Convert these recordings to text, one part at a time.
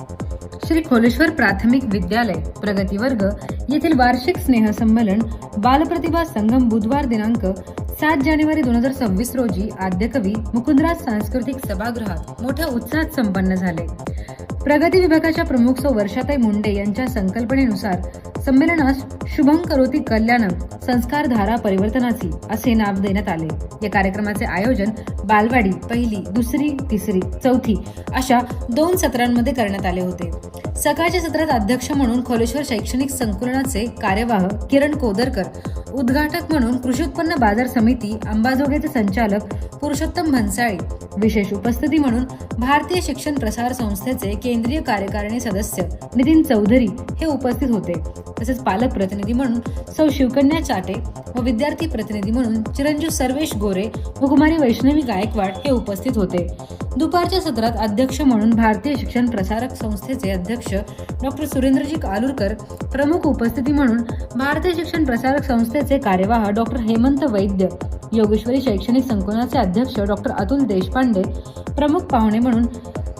श्री खोलेश्वर प्राथमिक विद्यालय प्रगती वर्ग येथील वार्षिक स्नेहसंमेलन बालप्रतिभा संगम बुधवार दिनांक सात जानेवारी दोन हजार सव्वीस रोजी आद्यकवी मुकुंदराज सांस्कृतिक सभागृहात मोठ्या उत्साहात संपन्न झाले. प्रगती विभागाच्या प्रमुख सौ वर्षाताई मुंडे यांच्या संकल्पनेनुसार संमेलनास शुभम करोती कल्याणम संस्कार धारा परिवर्तनाची असे नाव देण्यात आले. या कार्यक्रमाचे आयोजन बालवाडी पहिली दुसरी तिसरी चौथी अशा दोन सत्रांमध्ये करण्यात आले होते. सकाळच्या सत्रात अध्यक्ष म्हणून खोलेश्वर शैक्षणिक संकुलनाचे कार्यवाह किरण कोदरकर उद्घाटक म्हणून कृषी उत्पन्न बाजार समिती अंबाजोगेचे संचालक पुरुषोत्तम भन्साळी विशेष उपस्थिती म्हणून भारतीय शिक्षण प्रसार संस्थेचे के. केंद्रीय कार्यकारिणी सदस्य नितीन चौधरी हे उपस्थित होते. तसेच पालक प्रतिनिधी म्हणून सौ शिवकन्या चाटे व विद्यार्थी प्रतिनिधी म्हणून चिरंजीव सर्वेश गोरे व कुमारी वैष्णवी गायकवाड हे उपस्थित होते. दुपारच्या सत्रात अध्यक्ष म्हणून भारतीय शिक्षण प्रसारक संस्थेचे अध्यक्ष डॉक्टर सुरेंद्रजी कालुरकर प्रमुख उपस्थिती म्हणून भारतीय शिक्षण प्रसारक संस्थेचे कार्यवाह डॉक्टर हेमंत वैद्य योगेश्वरी शैक्षणिक संकुलाचे अध्यक्ष डॉक्टर अतुल देशपांडे प्रमुख पाहुणे म्हणून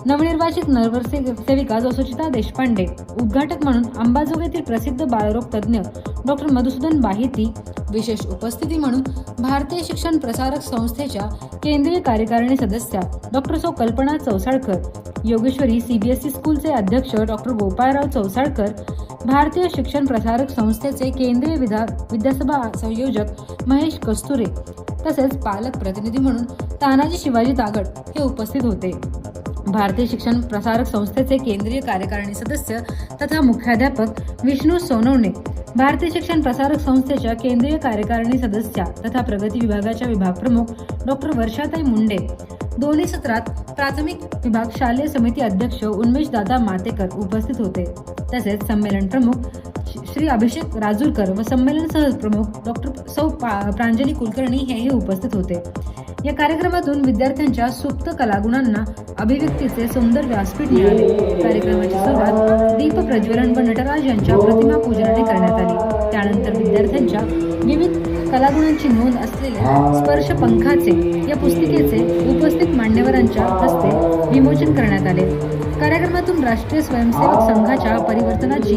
नवनिर्वाचित नगरसेविका जो सुचिता देशपांडे उद्घाटक म्हणून अंबाजोगाईतील प्रसिद्ध बालरोग तज्ज्ञ डॉक्टर मधुसूदन बाहिती विशेष उपस्थिती म्हणून भारतीय शिक्षण प्रसारक संस्थेच्या केंद्रीय कार्यकारिणी सदस्या डॉक्टर सौ कल्पना चौसाळकर योगेश्वरी सीबीएसई स्कूलचे अध्यक्ष डॉक्टर गोपाळराव चौसाळकर भारतीय शिक्षण प्रसारक संस्थेचे केंद्रीय विधा विद्यासभा संयोजक महेश कस्तुरे तसेच पालक प्रतिनिधी म्हणून तानाजी शिवाजी तागड हे उपस्थित होते. भारतीय शिक्षण प्रसारक संस्थेचे केंद्रीय कार्यकारिणी सदस्य तथा मुख्याध्यापक विष्णू सोनवणे भारतीय शिक्षण प्रसारक संस्थेच्या केंद्रीय कार्यकारिणी सदस्या तथा प्रगती विभागाच्या विभाग प्रमुख डॉक्टर वर्षाताई मुंडे दोन्ही सत्रात प्राथमिक विभाग शालेय समिती अध्यक्ष उन्मेश दादा मातेकर उपस्थित होते. तसेच संमेलन प्रमुख श्री अभिषेक राजूरकर व संमेलन सहप्रमुख डॉक्टर सौ प्रांजली कुलकर्णी हेही उपस्थित होते. या कार्यक्रमातून विद्यार्थ्यांच्या सुप्त कलागुणांना अभिव्यक्तीचे सुंदर व्यासपीठ मिळाले. कार्यक्रमाची सुरुवात दीप प्रज्वलन व नटराज यांच्या प्रतिमा पूजनाने करण्यात आली. त्यानंतर विद्यार्थ्यांच्या विविध कलागुणांची नोंद असलेल्या स्पर्श पंखाचे या पुस्तिकेचे उपस्थित मान्यवरांच्या हस्ते विमोचन करण्यात आले. कार्यक्रमातून राष्ट्रीय स्वयंसेवक संघाच्या परिवर्तनाची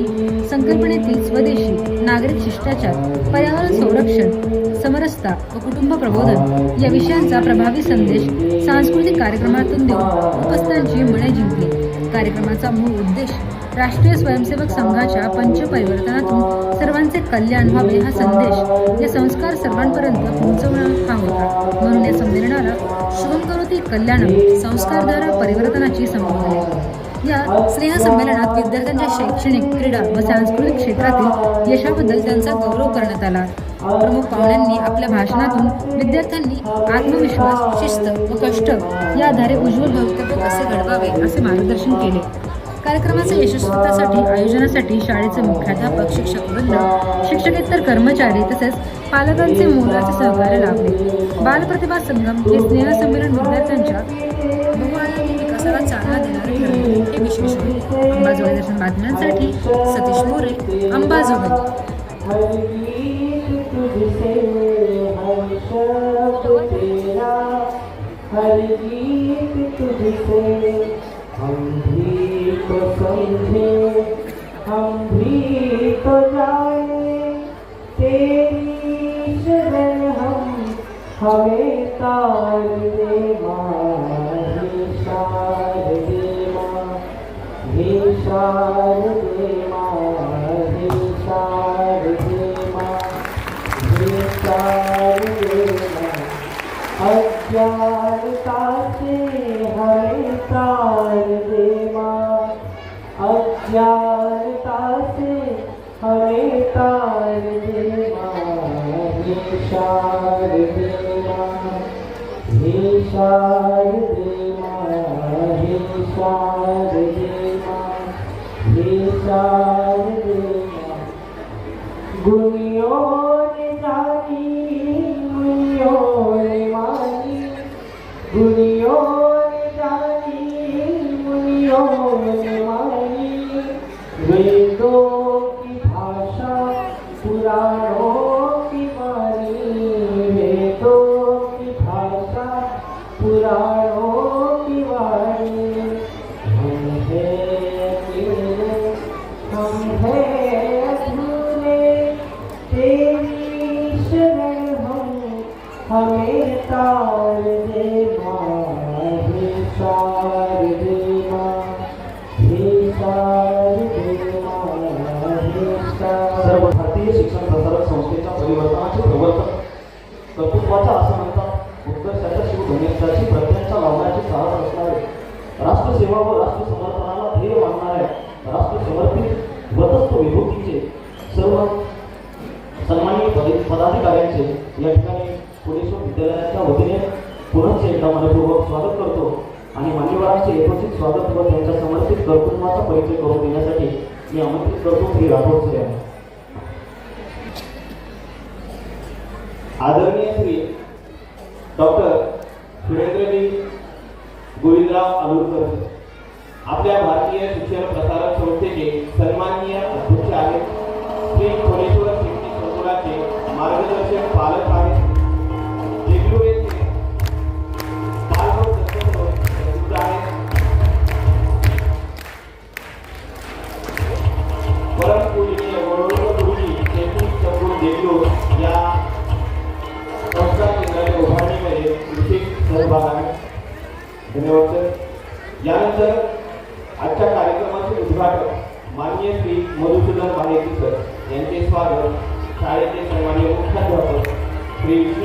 संकल्पनेतील स्वदेशी नागरिक शिष्टाचार पर्यावरण संरक्षण समरसता व कुटुंब प्रबोधन या विषयांचा प्रभावी संदेश सांस्कृतिक कार्यक्रमातून देऊन उपस्थितांची मने जिंकली. कार्यक्रमाचा मूळ उद्देश राष्ट्रीय स्वयंसेवक संघाच्या पंचपरिवर्तनातून सर्वांचे कल्याण व्हावे हा संदेश या संस्कार सर्वांपर्यंत पोहोचवणं हा होता. म्हणून या संमेलनाला शुभम करोती कल्याणम संस्कारधारा परिवर्तनाची संबोधले या स्नेहसंमेलनात विद्यार्थ्यांच्या शैक्षणिक क्रीडा व सांस्कृतिक क्षेत्रातील यशाबद्दल त्यांचा गौरव करण्यात आला. प्रमुख पाहुण्यांनी आपल्या भाषणातून विद्यार्थ्यांनी आत्मविश्वास शिस्त व कष्ट या आधारे उज्ज्वल भवितव्य कसे घडवावे असे मार्गदर्शन केले. कार्यक्रमाच्या यशस्वीतासाठी आयोजनासाठी शाळेचे मुख्याध्यापक शिक्षक वृंद शिक्षकेतर कर्मचारी तसेच पालकांचे मोलाचे सहकार्य लाभले. बालप्रतिभा संगम हे स्नेहसंमेलन विद्यार्थ्यांच्या विकासाला चालना देणारे ठरले. हे विशेष अंबाजोगाई दर्शन बातम्यांसाठी सतीश मोरे अंबाजोगाई. हर गीत तुझसे हम भी तो समझे हम भी तो जाए तेरी शरण हम हमें तार दे माँ हे शारदे माँ हे शारदे माँ हे प्रसूती राठोडचे आदरणीय श्री डॉक्टर सुरेंद्रजी गोविंदराव आलुरकर आपल्या भारतीय शिक्षण प्रसारक संस्थेचे सन्माननीय अध्यक्ष आहेत श्री कोरेश्वर शिक्षण संकुलाचे मार्गदर्शक पालक आहेत. धन्यवाद. सर. यानंतर आजच्या कार्यक्रमाचे उद्घाटन मान्य श्री मधुसूदन भालेकर यांचे स्वागत शाळेचे सन्मान्य मुख्याध्यापक श्री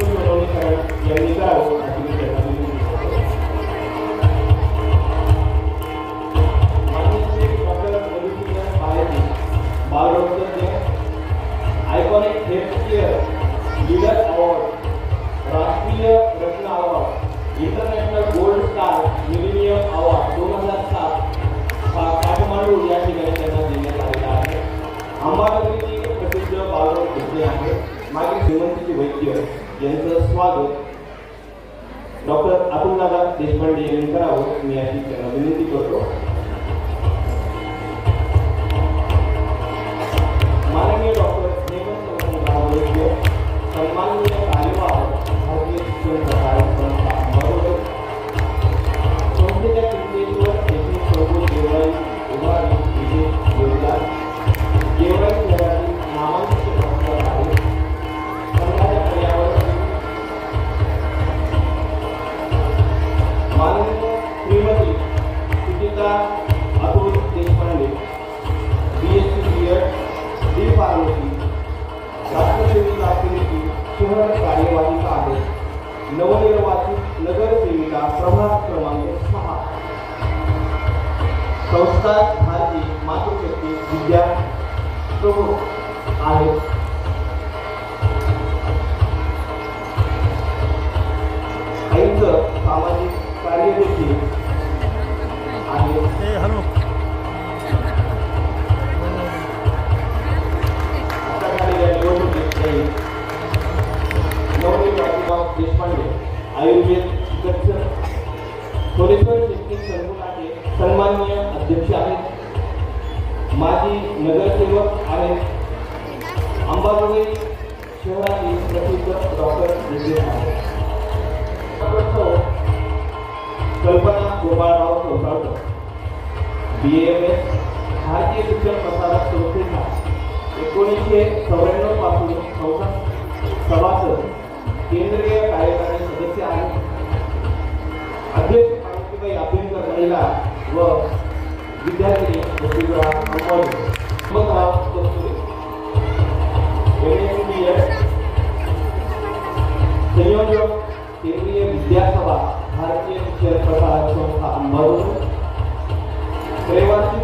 विद्यासभा भारतीय शिक्षण प्रसारक संस्था अंबावूर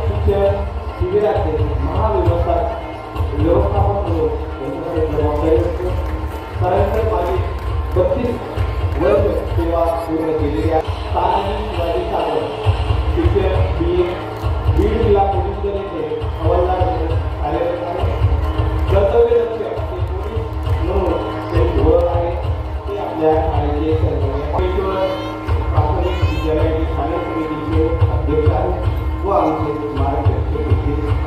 शिक्षण शिबिराचे महाव्यवस्था व्यवस्थापन म्हणून जबाबदारी असते. माझी बत्तीस वर्ष सेवा पूर्ण केलेली आहे. शिवाजी सागर शिक्षण बी ए बीड जिल्हा पोलीस हवालदार कार्यरत आहे. कर्तव्य लक्ष ते पोलीस म्हणून आहे. ते आपल्या प्राथमिक विद्यालय की स्थानीय समिति के अध्यक्ष व आमचे मार्गदर्शक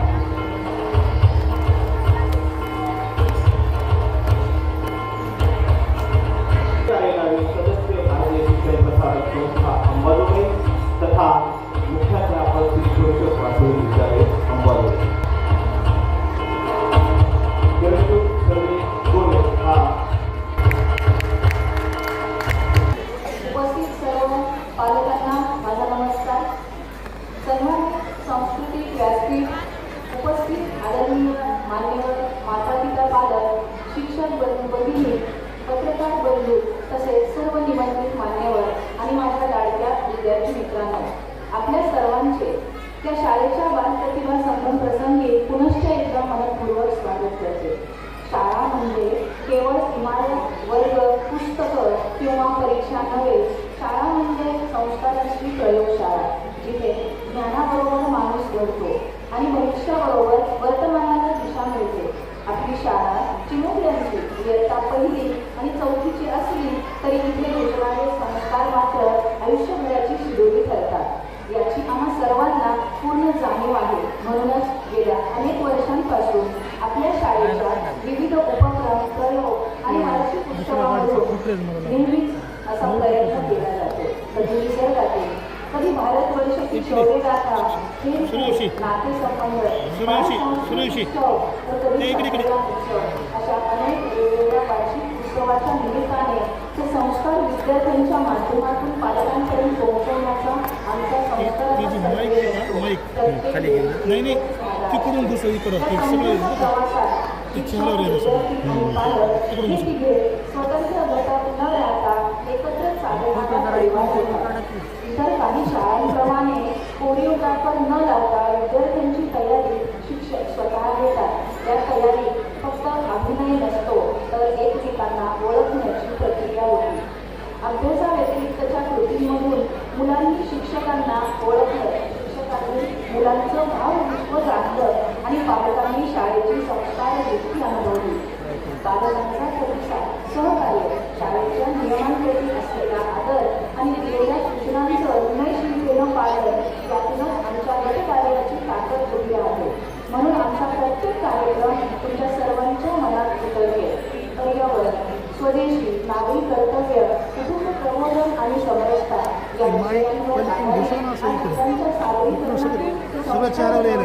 माध्यमातून पालकांपर्यंत पोहोचवण्याचा आमचा संस्कार. नाही, नाही. तिकडून घुसव, इकडं. स्वतंत्र गटात न राहता एकत्र इतर काही शाळांप्रमाणे कोरिओग्राफर न लावता विद्यार्थ्यांची तयारी शिक्षक स्वतः घेतात. या तयारीत फक्त अभिनय नसतो तर एकमेकांना ओळखण्याची प्रक्रिया होती. अभ्यासाव्यतिरिक्तच्या कृतींमधून मुलांनी शिक्षकांना ओळखलं. शिक्षकांनी मुलांचं भावविश्व जाणलं आणि पालकांनी शाळेची संस्कार देखील अनुभवली. पालकांचा प्रतिसाद सहकार्य शाळेच्या नियमांप्रती असलेला आदर आणि दिलेल्या सूचनांचं विनयशीलतेनं पालन यातूनच आमच्या गटकार्याची ताकद उभी आहे. म्हणून आमचा प्रत्येक कार्यक्रम तुमच्या सर्वांच्या मनात उतरले पर्यावरण स्वदेशी नागरी कर्तव्य समरसता या विषयांवर आधारित आणि त्यांच्या सादरीकरणातून ते सगळं चेहऱ्यावर येईल.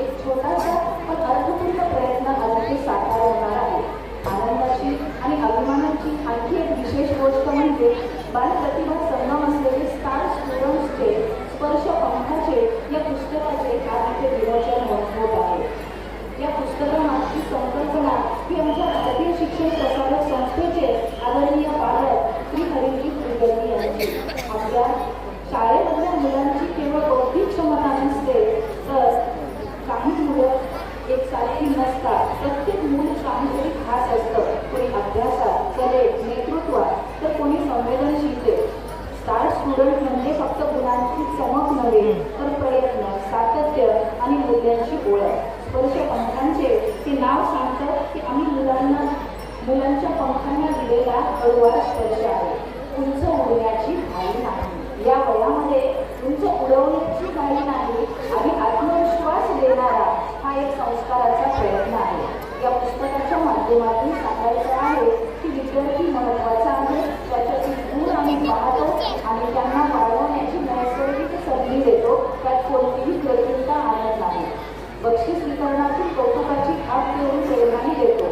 एक छोटासा पण अर्थपूर्ण प्रयत्न आज ते साकार होणार आहे आनंदाची आणि अभिमानाची आणखी एक विशेष गोष्ट म्हणजे बालप्रतिभा संगम असलेले स्टार स्टुडंट्सचे स्पर्श पंखाचे या पुस्तकाचे आज इथे विमोचन होत होत आहे या पुस्तकामागची संकल्पना ही आमच्या भारतीय शिक्षण प्रसारक संस्थेचे आदरणीय पालक श्री हरिजी कुलकर्णी यांची आपल्या शाळेमधल्या मुलांची केवळ बौद्धिक क्षमता नसते तर काही मुलं एकसारखी नसतात प्रत्येक मूल काहीतरी खास असतं कोणी अभ्यासात कलेत नेतृत्वात तर कोणी संवेदनशीलते स्टार स्टुडंट म्हणजे फक्त गुणांची चमक नव्हे तर प्रयत्न सातत्य आणि मूल्यांची ओळख पंखांचे ते नाव सांगतं की आम्ही मुलांना मुलांच्या पंखांना दिलेला हळूवार स्पर्श आहे. उंच उडण्याची घाई नाही. या वयामध्ये उंच उडवण्याची घाई नाही. आणि आत्मविश्वास देणारा हा एक संस्काराचा प्रयत्न आहे. या पुस्तकाच्या माध्यमातून सांगायचं आहे की विद्यार्थी महत्त्वाचा आहे त्याच्याची गुण आम्ही पाहतो आणि त्यांना वाढवण्याची नैसर्गिक संधी देतो. बक्षीस वितरणातून कौतुकाची हात देऊन प्रेरणाही देतो.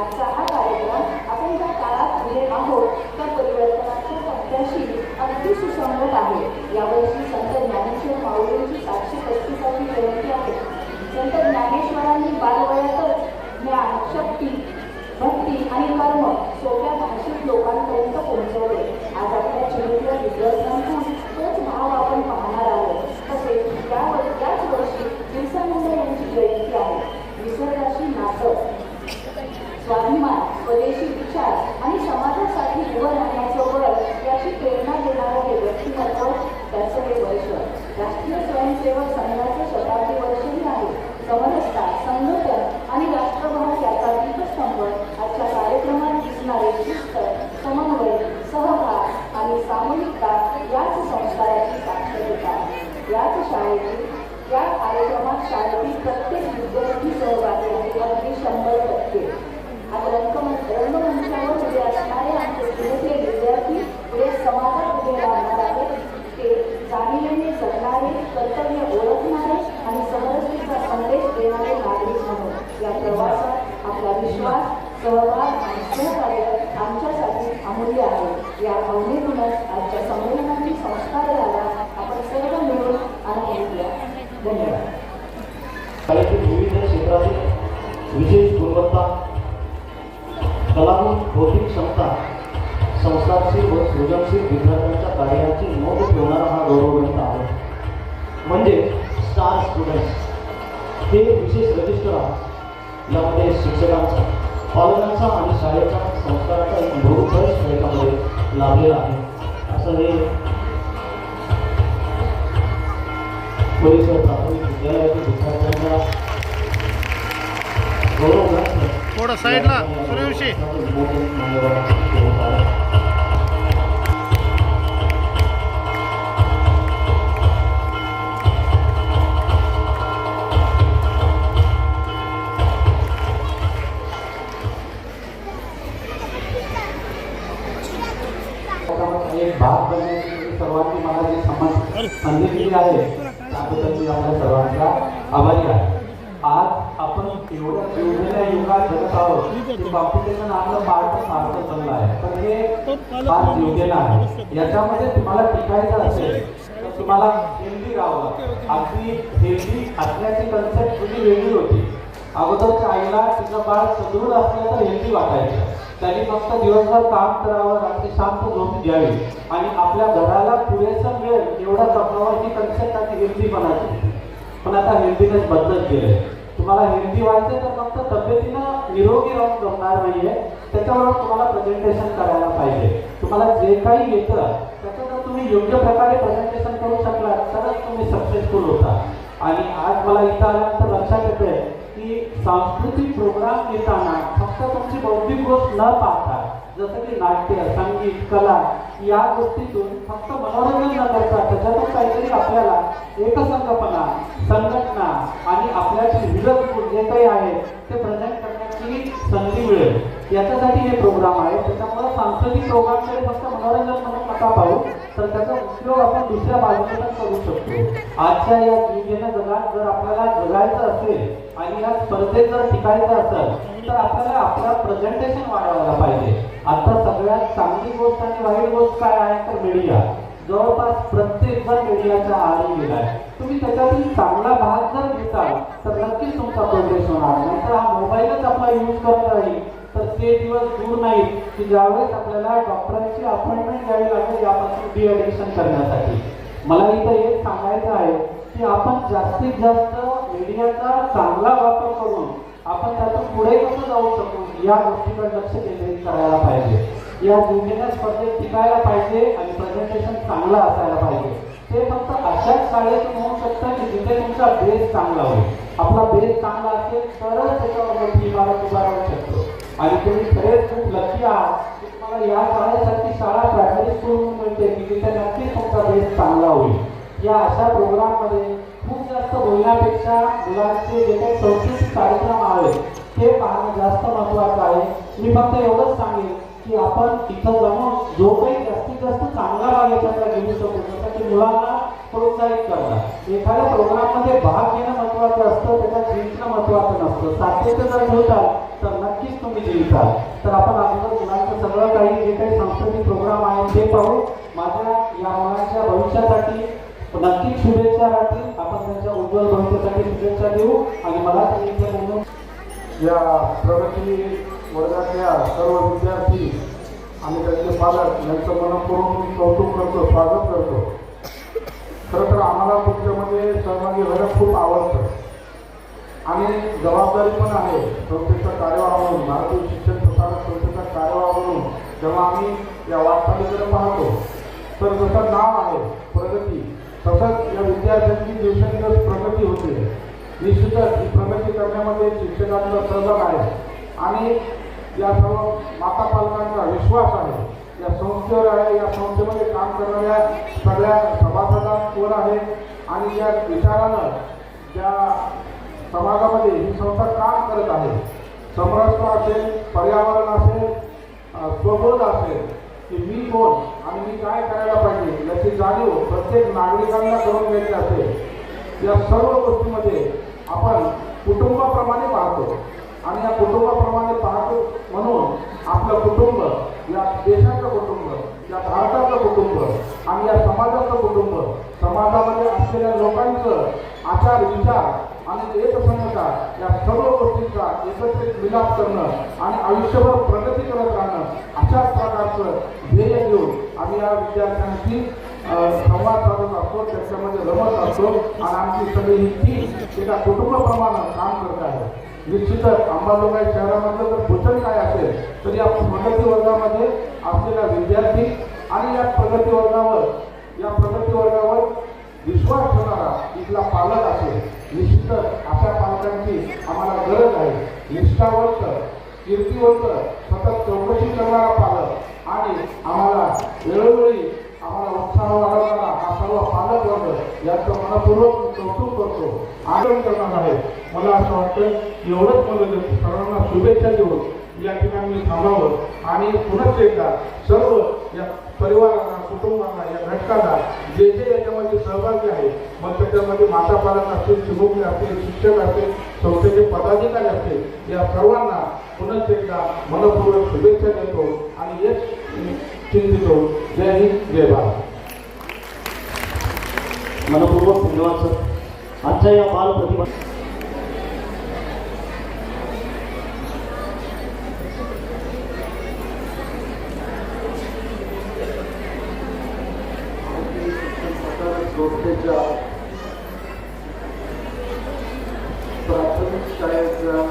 आजचा हा कार्यक्रम आपण ज्या काळात दिले आहोत त्या परिवर्तनाच्या टप्प्याशी अगदी सुसंगत आहे. यावर्षी संत ज्ञानेश्वर माऊलींची सातशे पस्तीसावी जयंती आहे. संत ज्ञानेश्वरांनी बालवयातच ज्ञान शक्ती भक्ती आणि कर्म सोप्या भाषेत लोक पोहोचवले आज आपल्या चिमुकल्या विद्यार्थ्यांतून तोच भाव आपण पाहणार आहोत तसेच त्या याच वर्षी बिरसा मुंडा यांची जयंती आहे निसर्गाशी नातं स्वाभिमान स्वदेशी विचार आणि समाजासाठी उभं राहण्याचं बळ याची प्रेरणा देणारं हे व्यक्तिमत्व त्याचं हे वर्ष. राष्ट्रीय स्वयंसेवक संघाचं शताब्दी वर्षही आहे. समरसता संघटन आणि राष्ट्रभाव याचा दीपस्तंभ आजच्या कार्यक्रमात दिसणारे शिस्त समन्वय सहभाग आणि सामूहिकता याच संस्काराची साक्षरता. याच शाळेची या कार्यक्रमात शाळेतील प्रत्येक विद्यार्थी सहभागी आहे अगदी शंभर Ada 们来了 परिसर प्राथमिक विद्यालयातील विद्यार्थ्यांच्या गौरवग्रंथ थोडं साईडला सूर्यवंशी. त्याच्यामध्ये भाग बनण्याची सर्वांनी मला जे समज संधी दिली आहे त्याबद्दल मी आपल्या सर्वांचा आभारी आहे आज आपण एवढ्या जीवलेल्या युगात जगत आहोत की बापू कॉम्पिटिशन आपलं पार्ट सार्थक चाललं आहे. पण हे फार जीवलेलं आहे याच्यामध्ये तुम्हाला टिकायचं असेल तर तुम्हाला हेल्दी राहावं. अगदी हेल्दी असण्याची कन्सेप्ट तुझी वेगळी होती. अगोदरच्या आईला तिचं बाळ सदृढ असलं तर हेल्दी वाटायचं. त्यांनी फक्त दिवसभर काम करावं रात्री शांत झोप घ्यावी आणि आपल्या घराला पुरेसा वेळ एवढा जपावं ही कन्सेप्ट आता हेल्दी बनायची. पण आता हेल्दीनेस बदलत गेले तुम्हाला हेल्दी व्हायचं तर फक्त तब्येतीनं निरोगी राहून जमणार नाहीये. त्याच्यावर तुम्हाला प्रेझेंटेशन करायला पाहिजे. तुम्हाला जे काही येतं त्याचं जर तुम्ही योग्य प्रकारे प्रेझेंटेशन करू शकलात. तरच तुम्ही सक्सेसफुल होता. आणि आज मला इथं आल्यानंतर लक्षात येते की सांस्कृतिक प्रोग्राम घेताना तुमची बौद्धिक गोष्ट न पाहता जसं की नाट्य संगीत कला या गोष्टीतून फक्त मनोरंजन न करता त्याच्यातून काहीतरी आपल्याला एकसंघपणा संघटना आणि आपल्याची विरोध जे काही आहे ते प्रेझेंट करण्याची संधी मिळेल. याच्यासाठी हे प्रोग्राम आहे. त्याच्यामुळे सांस्कृतिक प्रोग्रामकडे फक्त मनोरंजन म्हणून नका पाहू तर त्याचा उपयोग आपण दुसऱ्या बाजूने पण करू शकतो. आजच्या या जीवघेण्या जगात जर आपल्याला जगायचं असेल आणि या स्पर्धेत जर टिकायचं असेल तर आपल्याला आपलं प्रेझेंटेशन वाढवायला पाहिजे. आता सगळ्यात चांगली गोष्ट आणि वाईट गोष्ट काय आहे तर मीडिया जवळपास प्रत्येक जण मीडियाच्या आहारी गेलाय तुम्ही त्याच्यातून चांगला भाग जर घेताल तर नक्कीच तुमचा प्रोग्रेस होणार. नाहीतर हा मोबाईलच आपला यूज करत राहील. तर ते दिवस दूर नाहीत की ज्यावेळेस आपल्याला डॉक्टरांची अपॉइंटमेंट घ्यावी लागेल यापासून डी ॲडिक्शन करण्यासाठी. मला इथं एक सांगायचं आहे की आपण जास्तीत जास्त मीडियाचा चांगला वापर करून आपण त्यातून पुढे कसं जाऊ शकू या गोष्टीकडे लक्ष केंद्रित करायला पाहिजे. या जीवघेण्या स्पर्धेत टिकायला पाहिजे आणि प्रेझेंटेशन चांगलं असायला पाहिजे. ते फक्त अशाच शाळेतून होऊ शकतं की जिथे तुमचा बेस चांगला होईल. आपला बेस चांगला असेल तरच त्याच्यावर इमारत उभा राहू शकतो. आणि तुम्ही खरेच खूप लकी आहात. म्हणजे तुम्हाला या शाळेसाठी शाळा प्रायमरी स्कूल मिळते. की तिथे नक्कीच तुमचा बेस चांगला होईल. या अशा प्रोग्राममध्ये खूप जास्त बोलण्यापेक्षा मुलांचे जे काही संस्कृतिक कार्यक्रम आहेत ते पाहणं जास्त महत्त्वाचं आहे. मी फक्त एवढंच सांगेन की आपण तिथं जाऊन जो काही जास्तीत जास्त चांगला भाग याच्याकडे घेऊ शकतो त्यासाठी मुलांना प्रोत्साहित करणं. एखाद्या प्रोग्राममध्ये भाग घेणं महत्त्वाचं असतं त्याच्यात जिंकणं महत्त्वाचं नसतं. सातत्य जर ठेवतात तर तुम्ही तर आपण अगोदर मुलांचं सगळं काही जे काही सांस्कृतिक प्रोग्राम आहे ते पाहू. माझ्या या मुलांच्या भविष्यासाठी नक्कीच शुभेच्छा राहतील. आपण त्यांच्या उज्ज्वल भविष्यासाठी शुभेच्छा देऊ. आणि मला इथे म्हणून या प्रगती वर्गातल्या सर्व विद्यार्थी आणि त्यांचे पालक यांचं मनपूर्वक कौतुक करतो स्वागत करतो. खरं तर आम्हाला तुमच्यामध्ये सहभागी व्हायला खूप आवडतं. आणि जबाबदारी पण आहे. संस्थेचा कार्यभार म्हणून भारतीय शिक्षण प्रसारक संस्थेचा कार्यभार म्हणून जेव्हा आम्ही या वाटचालीकडे पाहतो तर जसं नाव आहे प्रगती तसंच या विद्यार्थ्यांची दिवसेंदिवस प्रगती होते. निश्चितच ही प्रगती करण्यामध्ये शिक्षकांचा सहभाग आहे. आणि या सर्व माता पालकांचा विश्वास आहे. या संस्थेवर आहे या संस्थेमध्ये काम करणाऱ्या सगळ्या सभासदांवर आहे? आणि या विचारानं ज्या समाजामध्ये ही संस्था काम करत आहे. समरसता असेल पर्यावरण असेल स्वबोध असेल की मी कोण आणि मी काय करायला पाहिजे याची जाणीव प्रत्येक नागरिकांना करून घ्यायची असेल. या सर्व गोष्टीमध्ये आपण कुटुंबाप्रमाणे पाहतो. आणि या कुटुंबाप्रमाणे पाहतो म्हणून आपलं कुटुंब या देशाचं कुटुंब या भारताचं कुटुंब आणि या समाजाचं कुटुंब समाजामध्ये असलेल्या लोकांचं आचार विचार आणि एकसंगता या सर्व गोष्टींचा एकत्रित मिलाप करणं आणि आयुष्यभर प्रगती करत राहणं अशाच प्रकारचं ध्येय घेऊन आम्ही या विद्यार्थ्यांशी संवाद साधत असतो त्याच्यामध्ये रमत असतो आणि आमची सगळी ही टीम एका कुटुंबाप्रमाणे काम करत आहे. निश्चितच अंबाजोगाई शहरामधलं जर भूषण काय असेल तर या प्रगती वर्गामध्ये असलेला विद्यार्थी आणि या प्रगती वर्गावर या प्रगती वर्गावर विश्वास ठेवणारा इथला पालक तर अशा पालकांची आम्हाला गरज आहे. निष्ठावंत कीर्तीवंत सतत चौकशी करणारा पालक आणि आम्हाला वेळोवेळी आम्हाला उत्साह वाढवणारा हा सर्व पालक वर्ग याचं मनपूर्वक कौतुक करतो. आदर करणार आहे. मला असं वाटतं की एवढंच मला सर्वांना शुभेच्छा देऊन या ठिकाणी मी थांबावं आणि पुनश्च एकदा सर्व या परिवारांना कुटुंबांना या घटकांना जे जे याच्यामध्ये सहभागी आहे मग त्याच्यामध्ये माता पालक असतील शिवभूमी असतील शिक्षक असतील संस्थेचे पदाधिकारी असतील या सर्वांना पुनश्च एकदा मनपूर्वक शुभेच्छा देतो आणि यश चिंतितो. जय हिंद जय भारत. मनपूर्वक धन्यवाद सर. आजच्या या बाल प्रतिभा संस्थेच्या प्राथमिक शाळेच्या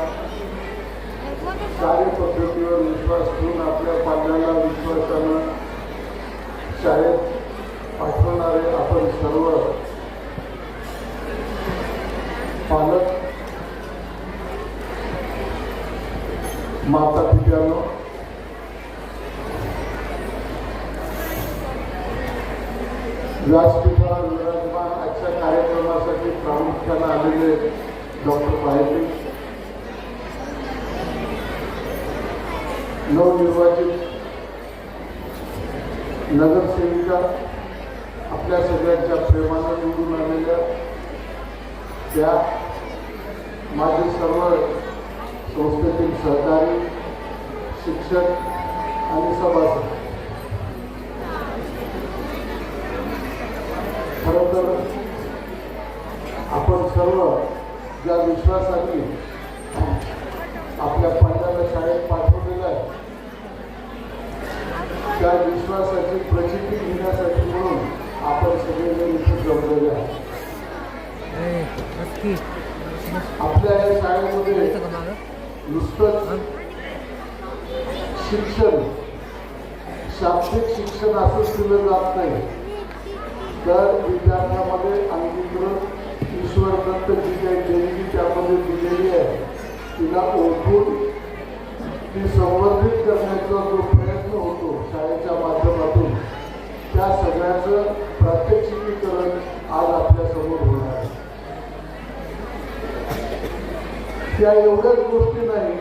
कार्यपद्धतीवर विश्वास ठेवून आपल्या पाल्याला विश्वासानं शाळेत पाठवणारे आपण सर्व पालक माता पित्यानो व्यासपीठावर विराजमान आजच्या कार्यक्रमासाठी प्रामुख्याने आलेले डॉक्टर पाहिजे नवनिर्वाचित नगरसेविका आपल्या सगळ्यांच्या प्रेमानं निवडून आलेल्या त्या माझे सर्व संस्थेतील सहकारी शिक्षक आणि सभासद. खरं तर आपण सर्व ज्या विश्वासाने आपल्या पाल्याला शाळेत पाठवू त्या विश्वासाची प्रचिती घेण्यासाठी म्हणून आपण सगळेजण इथे जमलेले आहे आपल्या या शाळेमध्ये नुसतंच शिक्षण शाब्दिक शिक्षण असंच दिलं जात नाही. तर विद्यार्थ्यामध्ये अंगीकृत ईश्वर दत्त जी काही देणगी त्यामध्ये दिलेली आहे तिला ओळखून ती संवर्धित करण्याचा जो प्रयत्न होतो शाळेच्या माध्यमातून. त्या सगळ्याचं प्रात्यक्षिकीकरण आज आपल्यासमोर होणार आहे. त्या एवढ्याच गोष्टी नाही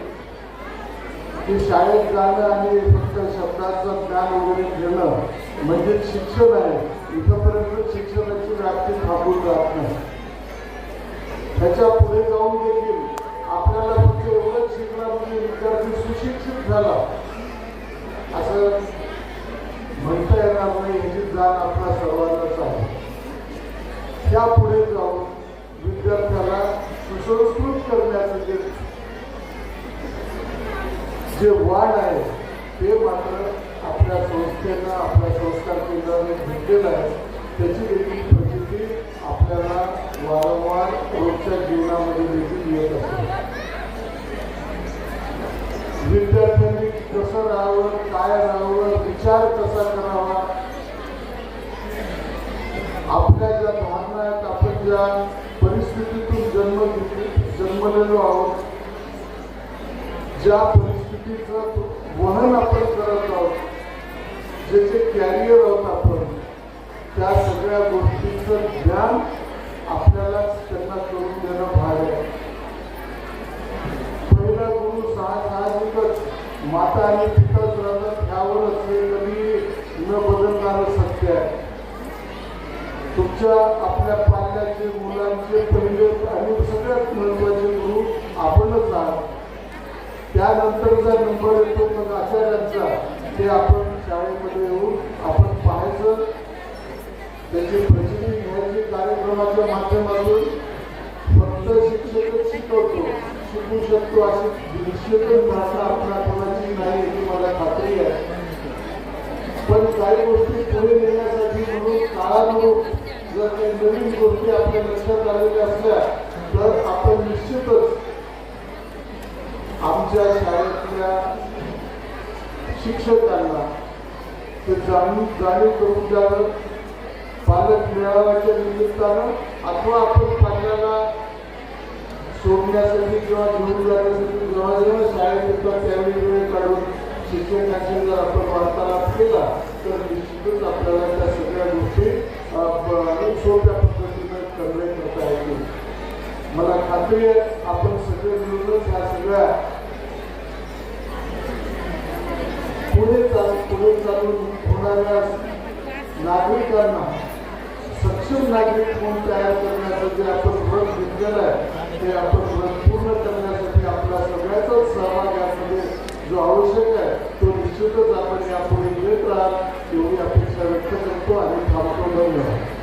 की शाळेत जाणं आणि फक्त शब्दाचं ज्ञान वगैरे घेणं म्हणजे शिक्षण आहे इथंपर्यंत शिक्षणाची व्याप्ती थांबून जात नाही. त्याच्या पुढे जाऊन देखील आपल्याला फक्त एवढंच शिकणार म्हणजे विद्यार्थी सुशिक्षित झाला. असं म्हणता येणार नाही याची जाण आपल्या सर्वांनाच आहे. त्या पुढे जाऊन विद्यार्थ्याला सुसंस्कृत करण्याचं जे जे वाढ आहे ते मात्र आपल्या संस्थेनं आपल्या संस्कार केंद्राने घेतलेलं आहे. त्याची देखील प्रचिती आपल्याला वारंवार रोजच्या जीवनामध्ये देखील येत असते. विद्यार्थ्यांनी कसं राहावं काय राहावं विचार कसा करावा? आपल्या ज्या भावना आहेत आपण ज्या परिस्थितीतून जन्म जन्मलेलो आहोत ज्या परिस्थितीचं वहन आपण करत आहोत जे जे कॅरियर आहोत आपण त्या सगळ्या गोष्टीचं ज्ञान आपल्याला त्यांना करून देणं भाग आहे पहिला गुरु सहा साहजिकच माता आणि पिताच राहतात ह्यावरच हे कधी न बदलणारं सत्य आहे. तुमच्या आपल्या पाल्याचे मुलांचे पहिले आणि सगळ्यात महत्त्वाचे गुरु आपणच आहात. त्यानंतरचा नंबर येतो मग आचार्यांचा ते आपण शाळेमध्ये येऊन आपण पाहायचं. त्याची प्रचिती घ्यायची कार्यक्रमाच्या माध्यमातून फक्त शिक्षकच शिकवतो. शिकू शकतो अशी निश्चितच भाषा आपल्या कोणाची नाही याची मला खात्री आहे पण काही गोष्टी पुढे नेण्यासाठी म्हणून काळानुरूप जर काही नवीन गोष्टी आपल्या लक्षात आलेल्या असल्या तर आपण निश्चितच आमच्या शाळेतल्या शिक्षकांना ते जाणून जाणीव करून द्यावं. पालक मेळाव्याच्या निमित्तानं अथवा आपण सोडण्यासाठी किंवा घेऊन जाण्यासाठी जेव्हा जेव्हा शाळेत येतात त्यावेळी वेळ काढून शिक्षकांशी जर आपण वार्तालाप केला तर निश्चितच आपल्याला त्या सगळ्या गोष्टी अ, सोप्या पद्धतीनं कन्वे करता येतील. मला खात्री आहे आपण सगळे मिळूनच ह्या सगळ्या पुढे चाल पुढे चालून होणाऱ्या नागरिकांना सक्षम नागरिक म्हणून तयार करण्यासाठी आपण व्रत घेतलेलं आहे. ते आपण व्रत पूर्ण करण्यासाठी आपला सगळ्याचाच सहभाग यामध्ये जो आवश्यक आहे तो निश्चितच आपण यापुढे घेत राहा एवढी अपेक्षा व्यक्त करतो आणि थांबतो धन्यवाद.